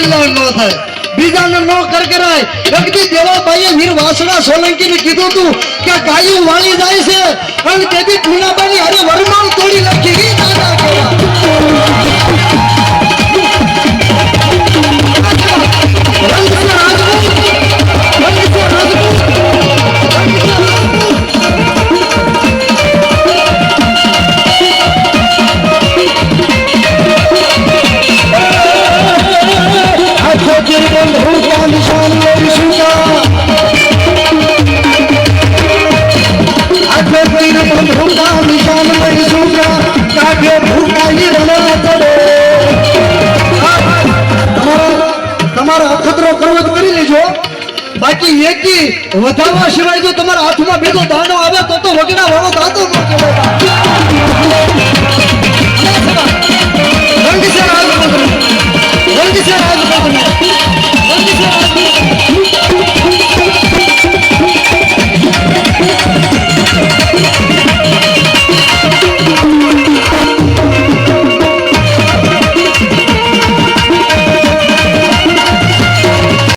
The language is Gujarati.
કલ્યાણ ન થાય. બીજાને ન કરકરાય. વ્યક્તિ દેવાભાઈએ વીર સોલંકીને કીધું તું કે ગાયું વાળી જાય છે. અને તેથી ટુનાબાની અરે વરમાળ ભૂખા નિશાન લઈશુંગા કાઢે ભૂખાની રણા તડે તમારો તમારો અખતરો કરવો કરી લેજો. બાકી એકી વધારવા સિવાય જો તમારા હાથમાં બીજો દાંડો આવે તો તો વગડા વાળો દાંતો ન કહેવાય.